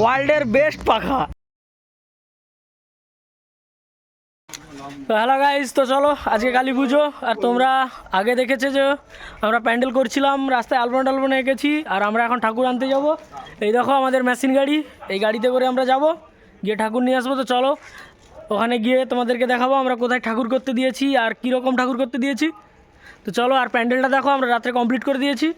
ওয়ার্ল্ডের বেস্ট পাখা। তো হ্যালো গাইস তো চলো, আজকে কালী পুজো, আর তোমরা আগে দেখেছে যে আমরা প্যান্ডেল করছিলাম, রাস্তায় আলপনা টালপনা এঁকেছি, আর আমরা এখন ঠাকুর আনতে যাব। এই দেখো আমাদের মেশিন গাড়ি, এই গাড়িতে করে আমরা যাব, গিয়ে ঠাকুর নিয়ে আসব, তো চলো, ওখানে গিয়ে তোমাদেরকে দেখাবো আমরা কোথায় ঠাকুর করতে দিয়েছি, আর কীরকম ঠাকুর করতে দিয়েছি। তো চলো আর প্যান্ডেলটা দেখো আমরা রাত্রে কমপ্লিট করে দিয়েছি।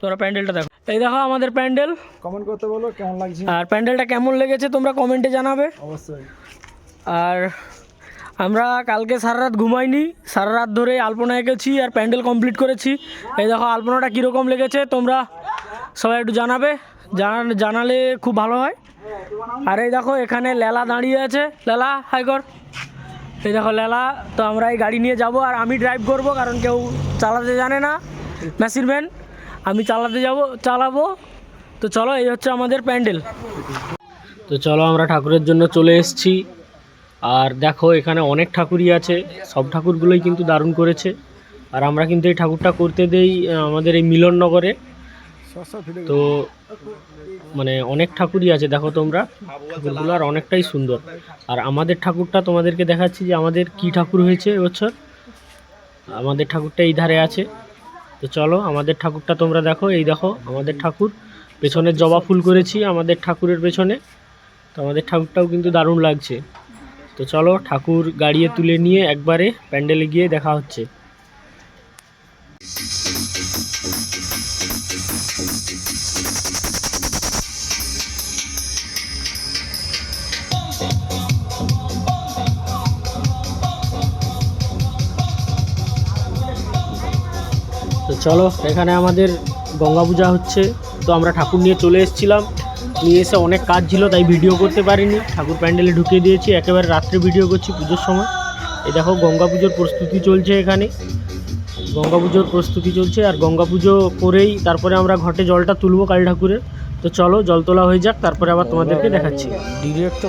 তোমরা প্যান্ডেলটা দেখো। এই দেখো আমাদের প্যান্ডেল। কমেন্ট করতে বলো কেমন লাগছে? আর প্যান্ডেলটা কেমন লেগেছে তোমরা কমেন্টে জানাবে। অবশ্যই। আর আমরা কালকে সারা রাত ঘুমাইনি সারা রাত ধরে আলপনা এঁকেছি আর প্যান্ডেল কমপ্লিট করেছি। এই দেখো আলপনাটা কীরকম লেগেছে তোমরা সবাই একটু জানাবে। জানা- জানালে খুব ভালো হয়। আর এই দেখো এখানে লেলা দাঁড়িয়ে আছে। লেলা হাই কর। এই দেখো লেলা, তো আমরা এই গাড়ি নিয়ে যাব আর আমি ড্রাইভ করব, কারণ কেউ চালাতে জানে না। মেশিন ভ্যান আমি চালাতে যাব, চালাবো। তো চলো, এই হচ্ছে আমাদের প্যান্ডেল। তো চলো, আমরা ঠাকুরের জন্য চলে এসেছি। আর দেখো, এখানে অনেক ঠাকুরই আছে। সব ঠাকুরগুলোই কিন্তু দারুণ করেছে। আর আমরা কিন্তু এই ঠাকুরটা করতে দেই আমাদের এই মিলননগরে। তো মানে অনেক ঠাকুরই আছে, দেখো তোমরা। ঠাকুরগুলো আর অনেকটাই সুন্দর। আর আমাদের ঠাকুরটা তোমাদেরকে দেখাচ্ছি যে আমাদের কি ঠাকুর হয়েছে এবছর আমাদের ঠাকুরটা এই ধারে আছে। তো চলো, আমাদের ঠাকুরটা তোমরা দেখো। এই দেখো, আমাদের ঠাকুর। পেছনে জবা ফুল করেছি আমাদের ঠাকুরের পেছনে। তো আমাদের ঠাকুরটাও কিন্তু দারুণ লাগছে। তো চলো, ঠাকুর গাড়িয়ে তুলে নিয়ে একবারে প্যান্ডেলে গিয়ে দেখা হচ্ছে। চলো এখানে আমাদের গঙ্গা পূজা হচ্ছে। তো আমরা ঠাকুর নিয়ে চলে এসেছিলাম। নিয়ে এসে অনেক কাজ ছিল তাই ভিডিও করতে পারিনি। ঠাকুর প্যান্ডেলে ঢুকিয়ে দিয়েছি একেবারে রাত্রে ভিডিও করছি পুজোর সময়। এই দেখো গঙ্গা পুজোর প্রস্তুতি চলছে এখানে। গঙ্গা পুজোর প্রস্তুতি চলছে আর গঙ্গা পুজো করেই তারপরে আমরা ঘটে জলটা তুলবো কালী ঠাকুরের। তো চলো জল তোলা হয়ে যাক তারপরে আবার তোমাদেরকে দেখাচ্ছি। ডিরেক্ট তো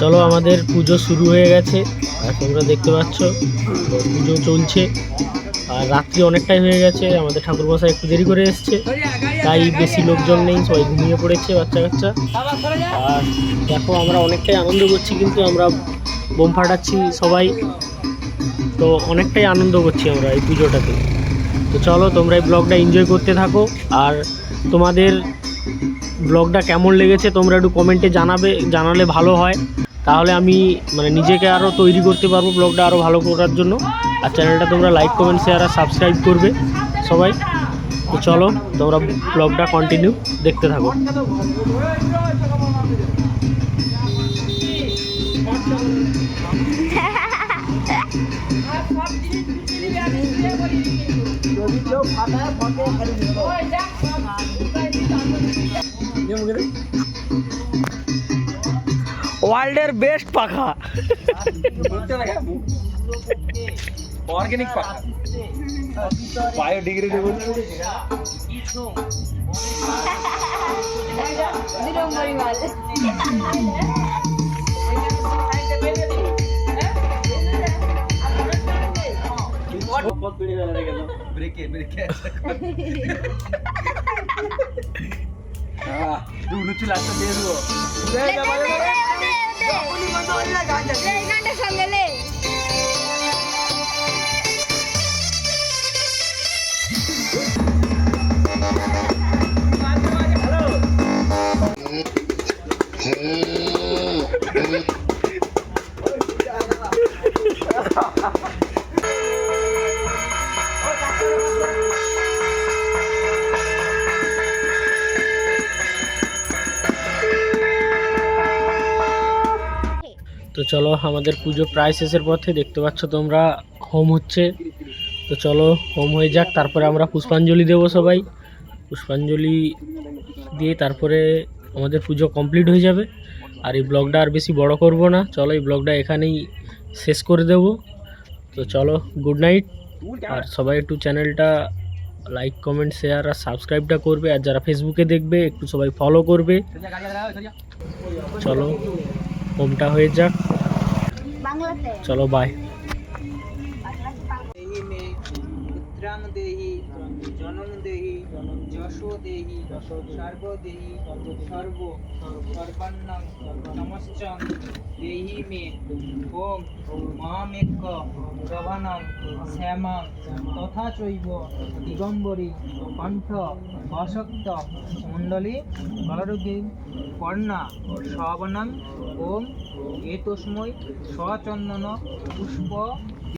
চলো আমাদের পুজো শুরু হয়ে গেছে। আর তোমরা দেখতে পাচ্ছ, পুজো চলছে। আর রাত্রি অনেকটাই হয়ে গেছে, আমাদের ঠাকুর মশাই একটু দেরি করে এসছে। তাই বেশি লোকজন নেই, সবাই ঘুমিয়ে পড়েছে বাচ্চা কাচ্চা আর দেখো, আমরা অনেকটাই আনন্দ করছি, কিন্তু আমরা বোম ফাটাচ্ছি সবাই। তো অনেকটাই আনন্দ করছি আমরা এই পুজোটাতে। তো চলো, তোমরা এই ব্লগটা এনজয় করতে থাকো। আর তোমাদের ব্লগটা কেমন লেগেছে, তোমরা একটু কমেন্টে জানাবে, জানালে ভালো হয়। তাহলে আমি মানে নিজেকে আরও তৈরি করতে পারব ব্লগটা আরও ভালো করার জন্য। আর চ্যানেলটা তোমরা লাইক কমেন্ট শেয়ার আর সাবস্ক্রাইব করবে সবাই। তো চলো তোমরা ব্লগটা কন্টিনিউ দেখতে থাকো। ওয়ার্ল্ডের বেস্ট পাখা অর্গানিক পাখা বায়োডিগ্রেডেবল ব্রেকে ব্রেকে নুচু লাস্টটা দিয়ে দেবো গানটা চলো, আমাদের পুজো প্রায় শেষের পথে, দেখতে পাচ্ছ তোমরা, হোম হচ্ছে। তো চলো, হোম হয়ে যাক, তারপরে আমরা পুষ্পাঞ্জলি দেবো সবাই। পুষ্পাঞ্জলি দিয়ে তারপরে আমাদের পুজো কমপ্লিট হয়ে যাবে। আর এই ব্লগটা আর বেশি বড় করব না। চলো, এই ব্লগটা এখানেই শেষ করে দেব। তো চলো গুড নাইট আর সবাই একটু চ্যানেলটা লাইক কমেন্ট শেয়ার আর সাবস্ক্রাইবটা করবে। আর যারা ফেসবুকে দেখবে, একটু সবাই ফলো করবে। চলো, হোমটা হয়ে যাক। বাংলাতে। চলো বাই চিরাং দেহি জনম দেহি যশো দেহি সর্ব দেহি সর্ব সর্বান্নং নমশ্চং দেহি মে ওম মহামেক গভনং শ্যামাং তথা চৈব দিগম্বরী কণ্ঠ অশক্ত মণ্ডলী কলরুদ্দিন কর্ণা শবনং ওম এতস্ময় তস্মৈ সচন্দন পুষ্প